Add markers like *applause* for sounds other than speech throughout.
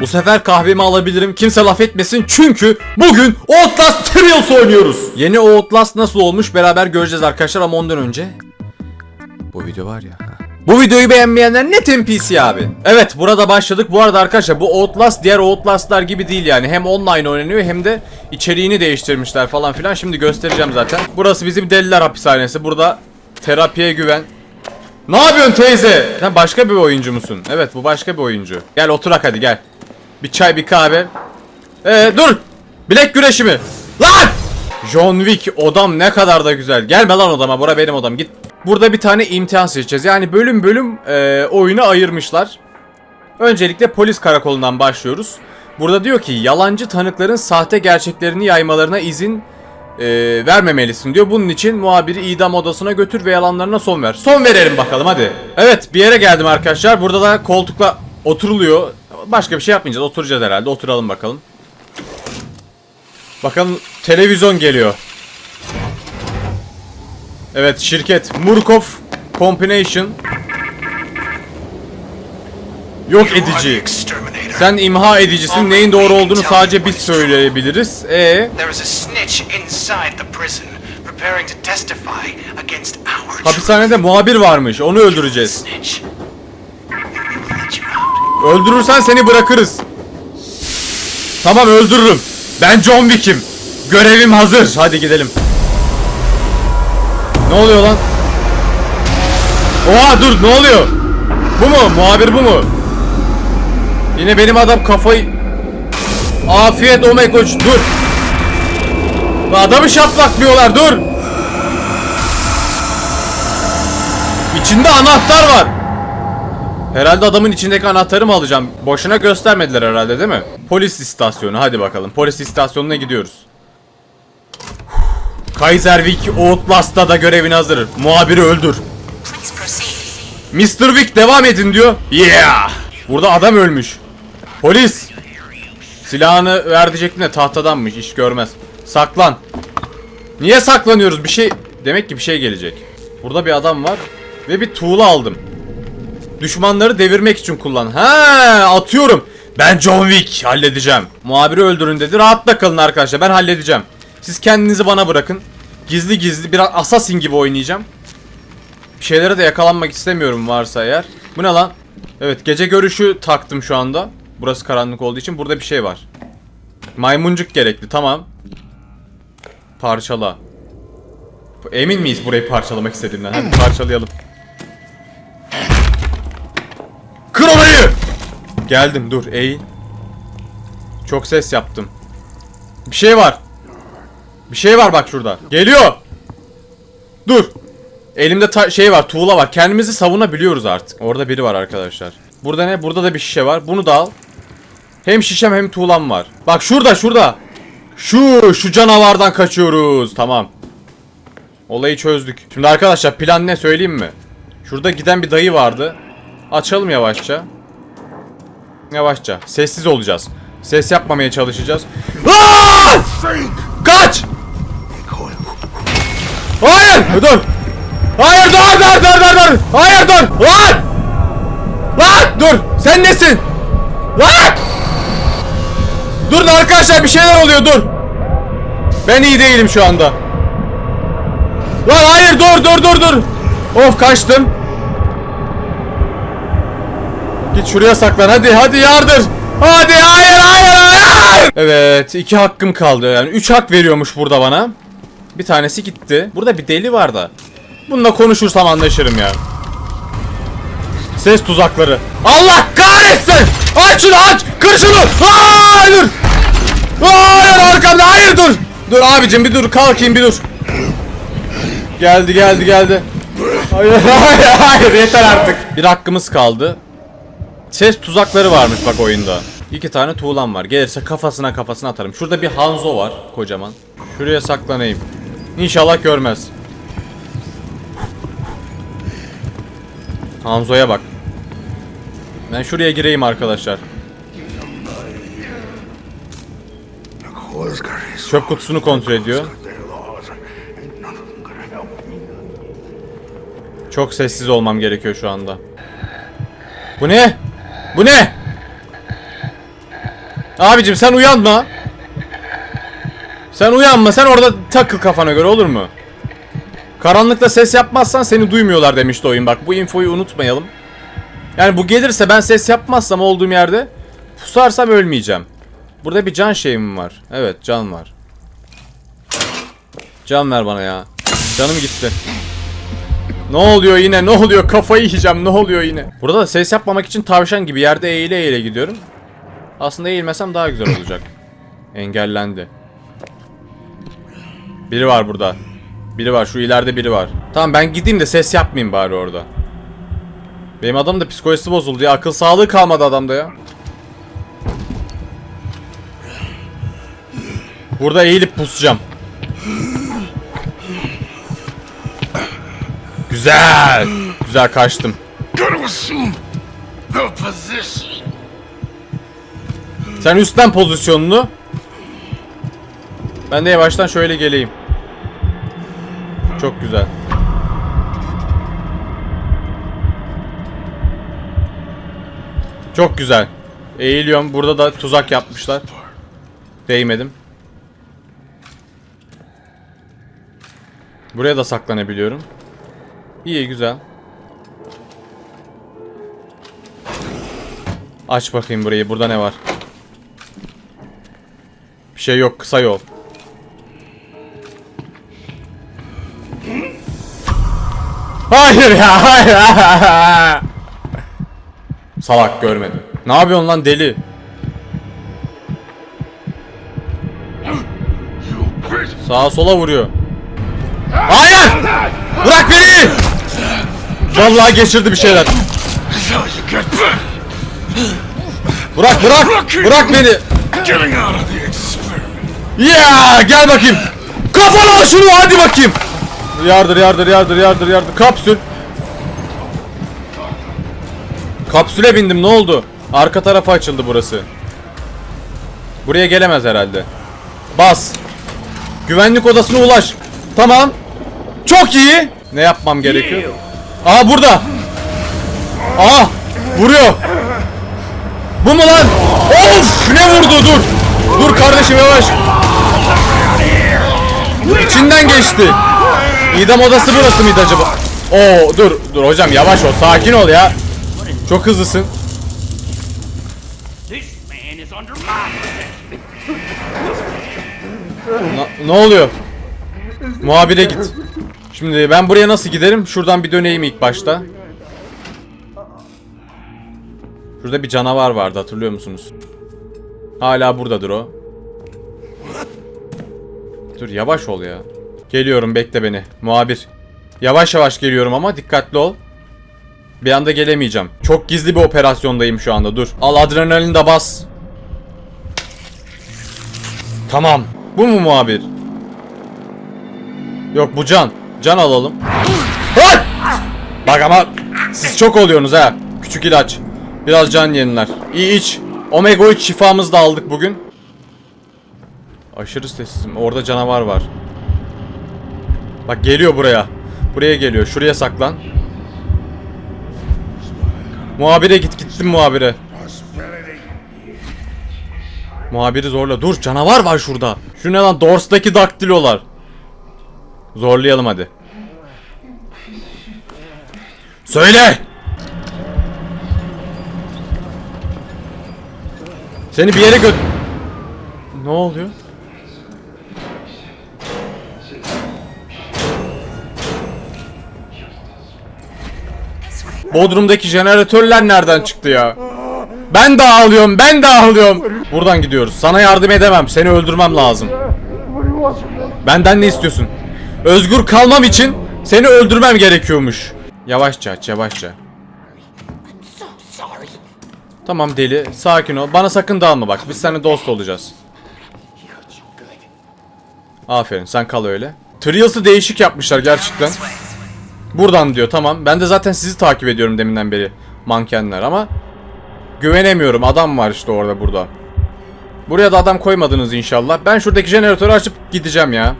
Bu sefer kahvemi alabilirim. Kimse laf etmesin. Çünkü bugün Outlast Trials oynuyoruz. Yeni Outlast nasıl olmuş beraber göreceğiz arkadaşlar ama ondan önce bu video var ya. Bu videoyu beğenmeyenler net NPC abi. Evet burada başladık. Bu arada arkadaşlar bu Outlast diğer Outlast'lar gibi değil yani. Hem online oynanıyor hem de içeriğini değiştirmişler falan filan. Şimdi göstereceğim zaten. Burası bizim deliler hapishanesi. Burada terapiye güven. Ne yapıyorsun teyze? Sen başka bir oyuncu musun? Evet bu başka bir oyuncu. Gel oturak hadi gel. Bir çay bir kahve. Ee dur. Bilek güreşi mi? Lan! John Wick odam ne kadar da güzel. Gelme lan odama. Bura benim odam. Git. Burada bir tane imtihan seçeceğiz. Yani bölüm bölüm e, oyunu ayırmışlar. Öncelikle polis karakolundan başlıyoruz. Burada diyor ki yalancı tanıkların sahte gerçeklerini yaymalarına izin e, vermemelisin diyor. Bunun için muhabiri idam odasına götür ve yalanlarına son ver. Son verelim bakalım hadi. Evet bir yere geldim arkadaşlar. Burada da koltukla oturuluyor. Başka bir şey yapmayacağız. Oturacağız herhalde. Oturalım bakalım. Bakalım televizyon geliyor. Evet şirket Murkov Combination Yok edici. Sen imha edicisin. Neyin doğru olduğunu sadece biz söyleyebiliriz. E hapishanede muhabir varmış. Onu öldüreceğiz. Öldürürsen seni bırakırız. Tamam öldürürüm. Ben John Wick'im. Görevim hazır. Hadi gidelim. Ne oluyor lan? Oha dur ne oluyor? Bu mu? Muhabir bu mu? Yine benim adam kafayı... Afiyet o koç dur. Adamı şaplaklıyorlar dur. İçinde anahtar var. Herhalde adamın içindeki anahtarı mı alacağım? Boşuna göstermediler herhalde değil mi? Polis istasyonu hadi bakalım. Polis istasyonuna gidiyoruz. Kaiserwick Outlast'ta da görevine hazır. Muhabiri öldür. Mr. Wick devam edin diyor. Yeah! Burada adam ölmüş. Polis! Silahını ver diyecektim de tahtadanmış iş görmez. Saklan. Niye saklanıyoruz? Bir şey... Demek ki bir şey gelecek. Burada bir adam var. Ve bir tuğla aldım. Düşmanları devirmek için kullan. Ha, atıyorum. Ben John Wick halledeceğim. Muhabiri öldürün dedi. Rahatla kalın arkadaşlar. Ben halledeceğim. Siz kendinizi bana bırakın. Gizli gizli biraz assassin gibi oynayacağım. Bir şeylere de yakalanmak istemiyorum varsa eğer. Bu ne lan? Evet gece görüşü taktım şu anda. Burası karanlık olduğu için burada bir şey var. Maymuncuk gerekli tamam. Parçala. Emin miyiz burayı parçalamak istediğimden? Hadi parçalayalım. Geldim dur eğil. Çok ses yaptım. Bir şey var. Bir şey var bak şurada. Geliyor. Dur. Elimde şey var, tuğla var. Kendimizi savunabiliyoruz artık. Orada biri var arkadaşlar. Burada ne? Burada da bir şişe var. Bunu da al. Hem şişem hem tuğlam var. Bak şurada, şurada. Şu, şu canavardan kaçıyoruz. Tamam. Olayı çözdük. Şimdi arkadaşlar plan ne söyleyeyim mi? Şurada giden bir dayı vardı. Açalım yavaşça. Yavaşça. Sessiz olacağız. Ses yapmamaya çalışacağız. Aa! Kaç! Hayır! Dur! Hayır dur dur dur dur dur! Hayır dur! Lan! Lan! Dur! Sen nesin? Lan! Durun arkadaşlar bir şeyler oluyor dur! Ben iyi değilim şu anda. Lan hayır dur dur dur dur! Of kaçtım. Git şuraya saklan hadi hadi yardır. Hadi hayır hayır hayır. Evet iki hakkım kaldı yani üç hak veriyormuş burada bana. Bir tanesi gitti. Burada bir deli var da. Bununla konuşursam anlaşırım ya. Ses tuzakları. Allah kahretsin! Aç şunu aç! Kır şunu! Hayır! Hayır arkamda hayır dur! Dur abicim bir dur kalkayım bir dur. Geldi geldi geldi. Hayır *laughs* hayır hayır yeter artık. Bir hakkımız kaldı. Ses tuzakları varmış bak oyunda. İki tane tuğlam var. Gelirse kafasına kafasına atarım. Şurada bir Hanzo var kocaman. Şuraya saklanayım. İnşallah görmez. Hanzo'ya bak. Ben şuraya gireyim arkadaşlar. Çöp kutusunu kontrol ediyor. Çok sessiz olmam gerekiyor şu anda. Bu ne? Bu ne? Abicim sen uyanma. Sen uyanma. Sen orada takıl kafana göre olur mu? Karanlıkta ses yapmazsan seni duymuyorlar demişti oyun. Bak bu infoyu unutmayalım. Yani bu gelirse ben ses yapmazsam olduğum yerde pusarsam ölmeyeceğim. Burada bir can şeyim var. Evet can var. Can ver bana ya. Canım gitti. Ne oluyor yine? Ne oluyor? Kafayı yiyeceğim. Ne oluyor yine? Burada da ses yapmamak için tavşan gibi yerde eğile eğile gidiyorum. Aslında eğilmesem daha güzel olacak. *laughs* Engellendi. Biri var burada. Biri var. Şu ileride biri var. Tamam ben gideyim de ses yapmayayım bari orada. Benim adam da psikolojisi bozuldu ya. Akıl sağlığı kalmadı adamda ya. Burada eğilip pusacağım. Güzel. Güzel kaçtım. Sen üstten pozisyonunu. Ben de yavaştan şöyle geleyim. Çok güzel. Çok güzel. Eğiliyorum. Burada da tuzak yapmışlar. Değmedim. Buraya da saklanabiliyorum. İyi güzel. Aç bakayım burayı. Burada ne var? Bir şey yok. Kısa yol. Hayır ya. Hayır. *laughs* Salak görmedim. Ne yapıyorsun lan deli? Sağa sola vuruyor. Hayır! Bırak beni! Vallahi geçirdi bir şeyler. Bırak bırak! Bırak beni! Ya gel bakayım. Kafana al şunu hadi bakayım. Yardır yardır yardır yardır yardır. Kapsül. Kapsüle bindim ne oldu? Arka tarafa açıldı burası. Buraya gelemez herhalde. Bas. Güvenlik odasına ulaş. Tamam. Çok iyi. Ne yapmam gerekiyor? Aa burada. Aa vuruyor. Bu mu lan? Of ne vurdu dur. Dur kardeşim yavaş. İçinden geçti. İdam odası burası mıydı acaba? Oo dur dur hocam yavaş ol sakin ol ya. Çok hızlısın. Ne oluyor? Muhabire git. Şimdi ben buraya nasıl giderim? Şuradan bir döneyim ilk başta. Şurada bir canavar vardı hatırlıyor musunuz? Hala buradadır o. Dur yavaş ol ya. Geliyorum bekle beni. Muhabir. Yavaş yavaş geliyorum ama dikkatli ol. Bir anda gelemeyeceğim. Çok gizli bir operasyondayım şu anda dur. Al adrenalin de bas. Tamam. Bu mu muhabir? Yok bu can. Can alalım. Bak ama siz çok oluyorsunuz ha. Küçük ilaç. Biraz can yeniler. İyi iç. Omega 3 şifamızı da aldık bugün. Aşırı sessizim. Orada canavar var. Bak geliyor buraya. Buraya geliyor. Şuraya saklan. Muhabire git gittim muhabire. Muhabiri zorla. Dur canavar var şurada. Şu ne lan? Dors'taki daktilolar. Zorlayalım hadi. Söyle! Seni bir yere gö... Ne oluyor? Bodrum'daki jeneratörler nereden çıktı ya? Ben de ağlıyorum, ben de ağlıyorum. Buradan gidiyoruz. Sana yardım edemem. Seni öldürmem lazım. Benden ne istiyorsun? Özgür kalmam için seni öldürmem gerekiyormuş. Yavaşça aç, yavaşça. Tamam deli, sakin ol. Bana sakın dağılma bak. Biz seninle dost olacağız. Aferin, sen kal öyle. Trials'ı değişik yapmışlar gerçekten. Buradan diyor tamam. Ben de zaten sizi takip ediyorum deminden beri. Mankenler ama güvenemiyorum. Adam var işte orada burada. Buraya da adam koymadınız inşallah. Ben şuradaki jeneratörü açıp gideceğim ya.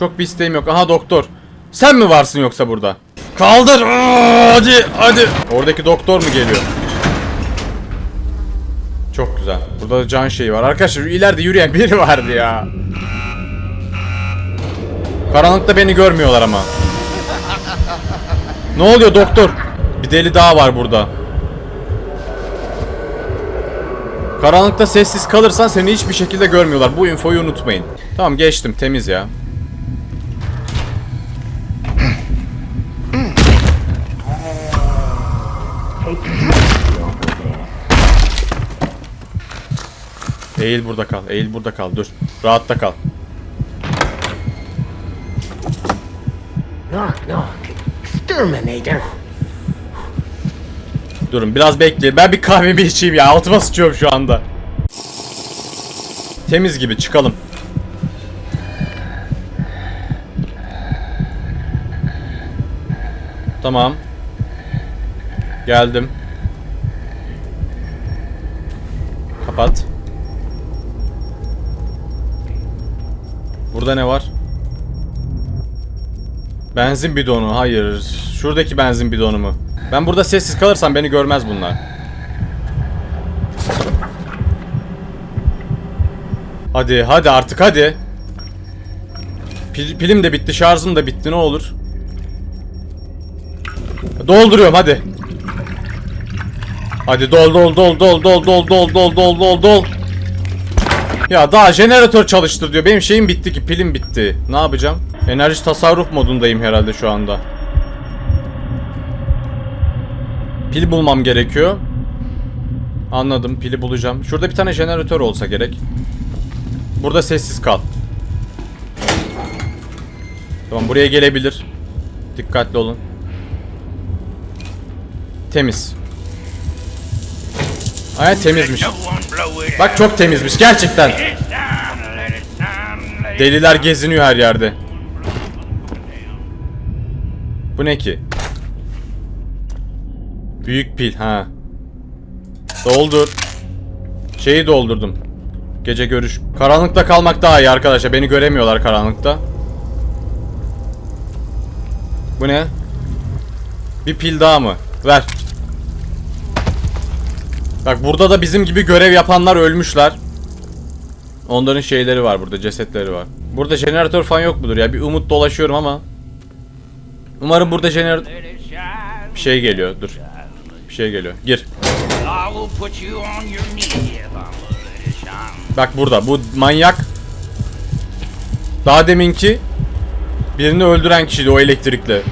Çok bir isteğim yok. Aha doktor. Sen mi varsın yoksa burada? Kaldır. Hadi hadi. Oradaki doktor mu geliyor? Çok güzel. Burada da can şeyi var. Arkadaşlar ileride yürüyen biri vardı ya. Karanlıkta beni görmüyorlar ama. Ne oluyor doktor? Bir deli daha var burada. Karanlıkta sessiz kalırsan seni hiçbir şekilde görmüyorlar. Bu infoyu unutmayın. Tamam geçtim temiz ya. Eğil burada kal. Eğil burada kal. Dur. Rahatta kal. Knock, knock. Exterminator. Durun biraz bekleyin. Ben bir kahvemi içeyim ya. Altıma sıçıyorum şu anda. Temiz gibi çıkalım. Tamam. Geldim. Burada ne var? Benzin bidonu. Hayır. Şuradaki benzin bidonu mu? Ben burada sessiz kalırsam beni görmez bunlar. Hadi hadi artık hadi. Pil- pilim de bitti, şarjım da bitti ne olur. Dolduruyorum hadi. Hadi dol dol dol dol dol dol dol dol dol dol dol. Ya daha jeneratör çalıştır diyor. Benim şeyim bitti ki pilim bitti. Ne yapacağım? Enerji tasarruf modundayım herhalde şu anda. Pil bulmam gerekiyor. Anladım pili bulacağım. Şurada bir tane jeneratör olsa gerek. Burada sessiz kal. Tamam buraya gelebilir. Dikkatli olun. Temiz. Aynen temizmiş. Bak çok temizmiş gerçekten. Deliler geziniyor her yerde. Bu ne ki? Büyük pil ha. Doldur. Şeyi doldurdum. Gece görüş. Karanlıkta kalmak daha iyi arkadaşlar. Beni göremiyorlar karanlıkta. Bu ne? Bir pil daha mı? Ver. Bak burada da bizim gibi görev yapanlar ölmüşler. Onların şeyleri var burada, cesetleri var. Burada jeneratör falan yok mudur ya? Bir umut dolaşıyorum ama. Umarım burada jeneratör... Bir şey geliyor, dur. Bir şey geliyor. Gir. Bak burada, bu manyak. Daha deminki birini öldüren kişiydi o elektrikle.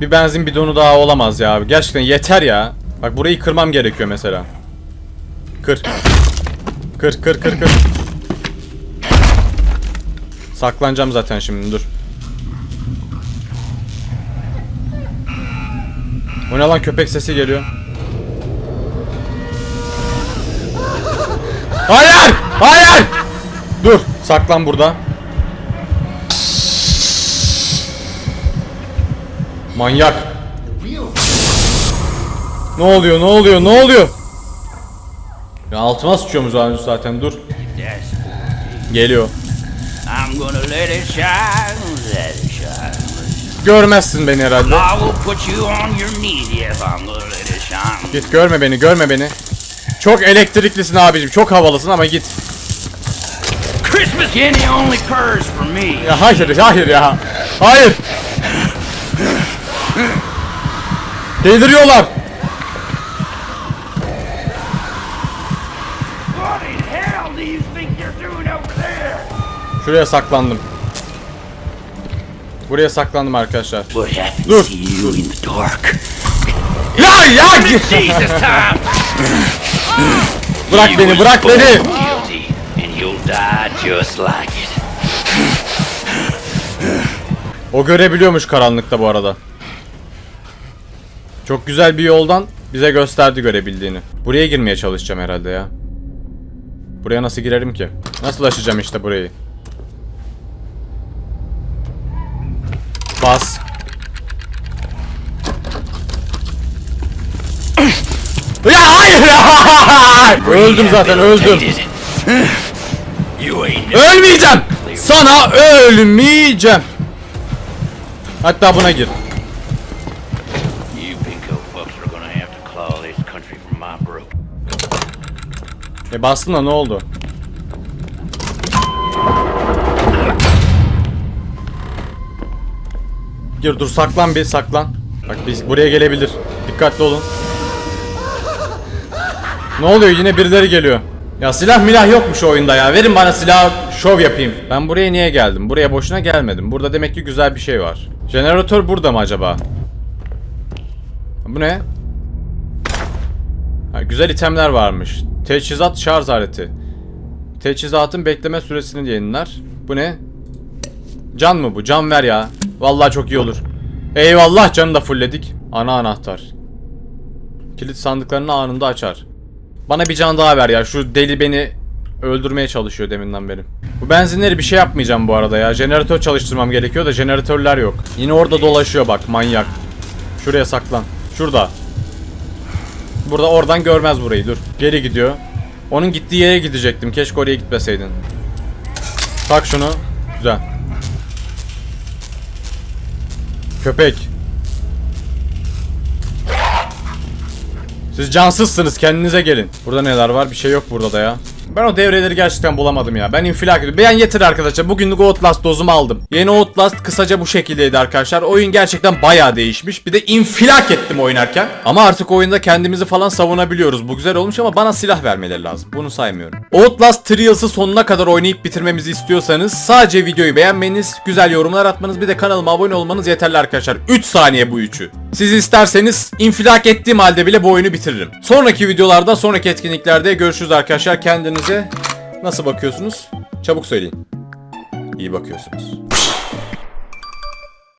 Bir benzin bidonu daha olamaz ya abi. Gerçekten yeter ya. Bak burayı kırmam gerekiyor mesela. Kır. Kır kır kır kır. Saklanacağım zaten şimdi dur. O ne lan köpek sesi geliyor. Hayır! Hayır! Dur, saklan burada. Manyak. Ne oluyor ne oluyor ne oluyor? Ya altıma sıçıyoruz abi zaten dur. Geliyor. Görmezsin beni herhalde. Git görme beni görme beni. Çok elektriklisin abicim çok havalısın ama git. Ya hayır hayır ya. Hayır. Deliriyorlar. Şuraya saklandım. Buraya saklandım arkadaşlar. Dur. Dur. Ya ya! bırak beni, bırak beni. O görebiliyormuş karanlıkta bu arada. Çok güzel bir yoldan bize gösterdi görebildiğini. Buraya girmeye çalışacağım herhalde ya. Buraya nasıl girerim ki? Nasıl aşacağım işte burayı? Bas. *coughs* ya hayır *laughs* öldüm zaten öldüm. Ölmeyeceğim. Sana ölmeyeceğim. Hatta buna gir. E bastın da ne oldu? Gir dur saklan bir saklan. Bak biz buraya gelebilir. Dikkatli olun. Ne oluyor yine birileri geliyor. Ya silah milah yokmuş oyunda ya. Verin bana silah şov yapayım. Ben buraya niye geldim? Buraya boşuna gelmedim. Burada demek ki güzel bir şey var. Jeneratör burada mı acaba? Bu ne? Ha, güzel itemler varmış. Teçhizat şarj aleti. Teçhizatın bekleme süresini yayınlar. Bu ne? Can mı bu? Can ver ya. Vallahi çok iyi olur. Eyvallah canı da fullledik. Ana anahtar. Kilit sandıklarını anında açar. Bana bir can daha ver ya. Şu deli beni öldürmeye çalışıyor deminden beri. Bu benzinleri bir şey yapmayacağım bu arada ya. Jeneratör çalıştırmam gerekiyor da jeneratörler yok. Yine orada dolaşıyor bak manyak. Şuraya saklan. Şurada. Burada oradan görmez burayı dur. Geri gidiyor. Onun gittiği yere gidecektim. Keşke oraya gitmeseydin. Tak şunu. Güzel. Köpek. Siz cansızsınız kendinize gelin. Burada neler var? Bir şey yok burada da ya. Ben o devreleri gerçekten bulamadım ya. Ben infilak ediyorum. Ben yeter arkadaşlar. Bugünlük Outlast dozumu aldım. Yeni Outlast kısaca bu şekildeydi arkadaşlar. Oyun gerçekten bayağı değişmiş. Bir de infilak ettim oynarken. Ama artık oyunda kendimizi falan savunabiliyoruz. Bu güzel olmuş ama bana silah vermeleri lazım. Bunu saymıyorum. Outlast Trials'ı sonuna kadar oynayıp bitirmemizi istiyorsanız sadece videoyu beğenmeniz, güzel yorumlar atmanız bir de kanalıma abone olmanız yeterli arkadaşlar. 3 saniye bu üçü. Siz isterseniz infilak ettiğim halde bile bu oyunu bitiririm. Sonraki videolarda, sonraki etkinliklerde görüşürüz arkadaşlar. Kendinize nasıl bakıyorsunuz? Çabuk söyleyin. İyi bakıyorsunuz.